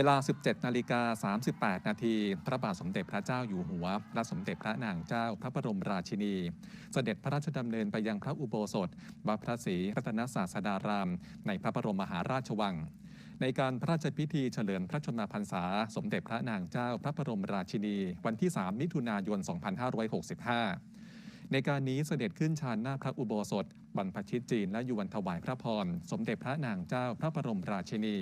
เวลา 17 นาฬิกา 38 นาที พระบาทสมเด็จพระเจ้าอยู่หัว พระสมเด็จพระนางเจ้า พระบรมราชินี เสด็จพระราชดำเนินไปยังพระอุโบสถวัดพระศรีรัตนศาสดาราม ในพระบรมมหาราชวัง ในการพระราชพิธีเฉลิมพระชนมพรรษา สมเด็จพระนางเจ้า พระบรมราชินี วันที่ 3 มิถุนายน 2565ในการนี้เสด็จขึ้นชานหน้าพระอุโบสถ บรรพชิตจีนและยวนถวายพระพร สมเด็จพระนางเจ้าพระบรมราชินี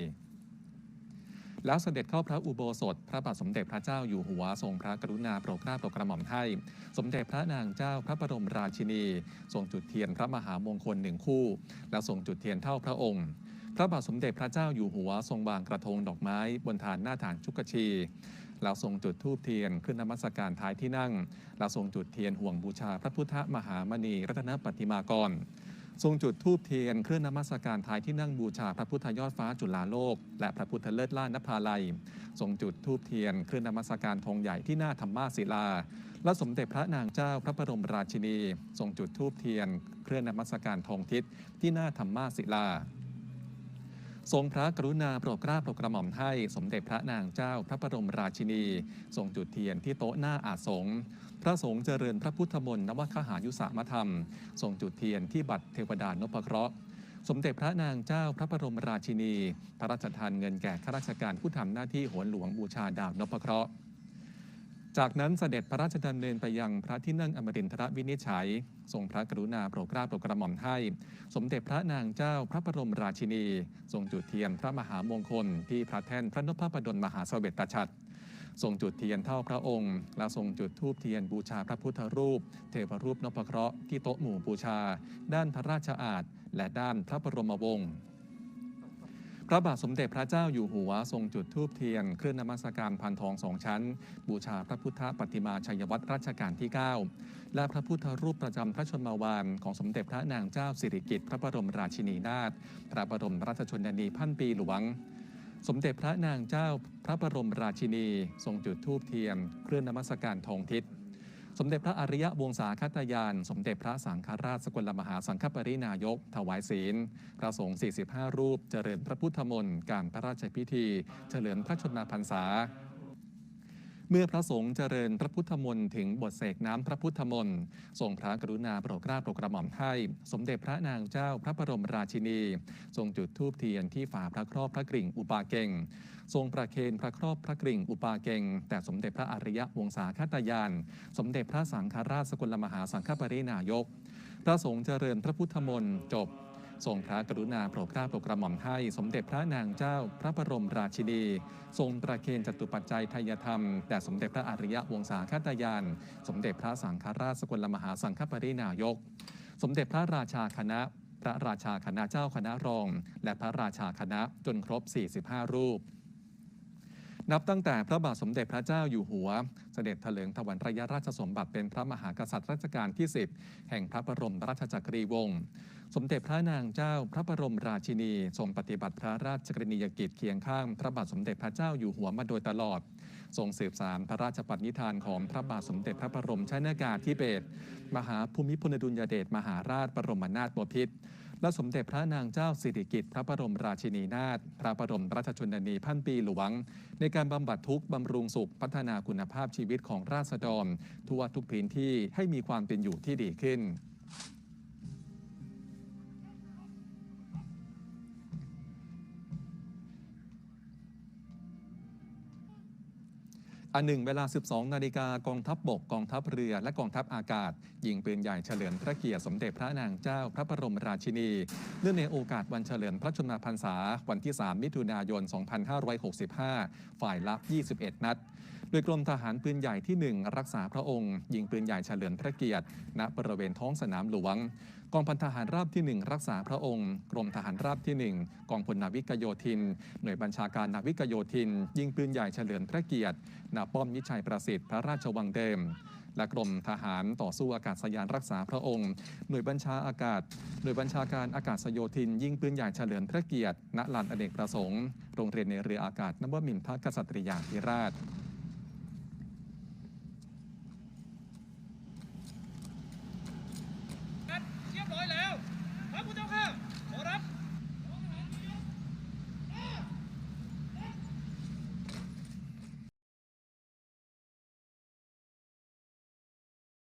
แล้วเสด็จเข้าพระอุโบสถ พระบาทสมเด็จพระเจ้าอยู่หัวทรงพระกรุณาโปรดเกล้าโปรดกระหม่อมให้ สมเด็จพระนางเจ้าพระบรมราชินี ทรงจุดเทียนพระมหามงคลหนึ่งคู่ แล้วทรงจุดเทียนเท่าพระองค์พระบาทสมเด็จพระเจ้าอยู่หัวทรงวางกระทงดอกไม้ บนฐานหน้าฐานชุกชีแล้วทรงจุดธูปเทียนขึ้นนมัสการท้ายที่นั่งแล้วทรงจุดเทียนห่วงบูชาพระพุทธมหามณีรัตนปฏิมากร ทรงจุดธูปเทียนเครื่องนมัสการทายที่นั่งบูชาพระพุทธยอดฟ้าจุฬาโลก และพระพุทธเลิศล่านภาลัย ทรงจุดธูปเทียนเครื่องนมัสการธงใหญ่ที่หน้าธรรมาศิลา และสมเด็จพระนางเจ้าพระบรมราชินี ทรงจุดธูปเทียนเครื่องนมัสการธงทิศที่หน้าธรรมาศิลา ทรงพระกรุณาโปรดเกล้าโปรดกระหม่อมให้สมเด็จพระนางเจ้าพระบรมราชินีทรงจุดเทียนที่โต๊ะหน้าอาสงฆ์พระสงฆ์เจริญพระพุทธมนต์นวคหายุสามธรรม ทรงจุดเทียนที่บัตรเทวดานพเคราะห์สมเด็จพระนางเจ้าพระบรมราชินี พระราชทานเงินแก่ข้าราชการผู้ทำหน้าที่โหนหลวงบูชาดาวนพเคราะห์ จากนั้นเสด็จพระราชดำเนินไปยังพระที่นั่งอมรินทรวินิจฉัย ทรงพระกรุณาโปรดเกล้าโปรดกระหม่อมให้ สมเด็จพระนางเจ้าพระบรมราชินี ทรงจุดเทียนพระมหามงคล ที่พระแท่นพระนพพดลมหาสเสวตฉัตรทรงจุดเทียนเท่าพระองค์ และทรงจุดธูปเทียนบูชาพระพุทธรูป เทวรูปนพเคราะห์ที่โต๊ะหมู่บูชา ด้านพระราชอาณและด้านพระบรมวงศ์ พระบาทสมเด็จพระเจ้าอยู่หัวทรงจุดธูปเทียนเครื่องนมัสการพันทองสองชั้น บูชาพระพุทธปฏิมาชัยวัตรรัชกาลที่ 9 และพระพุทธรูปประจำพระชนมวานของสมเด็จพระนางเจ้าสิริกิติ์พระบรมราชินีนาถพระบรมราชชนนีพันปีหลวง สมเด็จพระนางเจ้าพระบรมราชินี ทรงจุดธูปเทียนเครื่องนมัสการทองทิศ สมเด็จพระอริยวงศาคตยาน สมเด็จพระสังฆราชสกลมหาสังฆปรินายก ถวายศีล พระสงฆ์ 45 รูป เจริญพระพุทธมนต์ การพระราชพิธี เฉลิมพระชนมพรรษา เมื่อพระสงฆ์เจริญพระพุทธมนต์ถึงบทเสกน้ำพระพุทธมนต์ทรงพระกรุณาโปรดเกล้าโปรดกระหม่อมให้ สมเด็จพระนางเจ้าพระบรมราชินี ทรงจุดธูปเทียนที่ฝาพระครอบพระกริ่งอุปาเกงทรงประเคนพระครอบพระกริ่งอุปาเกงแต่สมเด็จพระอริยวงศาคตยาน สมเด็จพระสังฆราชสกลมหาสังฆปรินายก พระสงฆ์เจริญพระพุทธมนต์จบ ทรงพระกรุณาโปรดเกล้าโปรดกระหม่อมให้สมเด็จพระนางเจ้าพระบรมราชินี ทรงประเคนจตุปัจจัยทายธรรมแด่สมเด็จพระอริยวงศาคตยาน สมเด็จพระสังฆราชสกลมหาสังฆปรินายก สมเด็จพระราชาคณะ พระราชาคณะเจ้าคณะรอง และพระราชาคณะจนครบ 45 รูป นับตั้งแต่พระบาทสมเด็จพระเจ้าอยู่หัว เสด็จถลิงถวันระยะราชสมบัติเป็นพระมหากษัตริย์รัชกาลที่ 10 แห่งพระบรมราชจักรีวงศ์สมเด็จพระนางเจ้าพระบรมราชินีทรงปฏิบัติพระราชกรณียกิจเคียงข้างพระบาทสมเด็จพระเจ้าอยู่หัวมาโดยตลอด ทรงสืบสารพระราชปณิธานของพระบาทสมเด็จพระบรมชนากาธิเบศรมหาภูมิพลอดุลยเดชมหาราชบรมนาถบพิตร และสมเด็จพระนางเจ้าสิริกิติ์พระบรมราชินีนาถพระบรมราชชนนีพันปีหลวง ในการบำบัดทุกข์บำรุงสุขพัฒนาคุณภาพชีวิตของราษฎร ทั่วทุกพื้นที่ให้มีความเป็นอยู่ที่ดีขึ้น อันหนึ่งเวลา 12 นาฬิกากองทัพบบก กองทัพเรือ และกองทัพอากาศ ยิงปืนใหญ่เฉลิมพระเกียรติสมเด็จพระนางเจ้าพระบรมราชินี เนื่องในโอกาสวันเฉลิมพระชนมพรรษา วันที่ 3 มิถุนายน 2565 ฝ่ายละ 21 นัด โดยกรมทหารปืนใหญ่ที่ 1 รักษาพระองค์ ยิงปืนใหญ่เฉลิมพระเกียรติ ณบริเวณท้องสนามหลวง กองพันทหารราบที่ 1 รักษาพระองค์ กรมทหารราบที่ 1 กองพลนาวิกโยธิน หน่วยบัญชาการนาวิกโยธิน ยิงปืนใหญ่เฉลิมพระเกียรติณป้อมนิชัยประสิทธิ์พระราชวังเดิมและกรมทหารต่อสู้อากาศยานรักษาพระองค์ หน่วยบัญชาอากาศ หน่วยบัญชาการอากาศโยธิน ยิงปืนใหญ่เฉลิมพระเกียรติ ณลานอเนกประสงค์ โรงเรียนในเรืออากาศนวมินทรกษัตริยาธิราช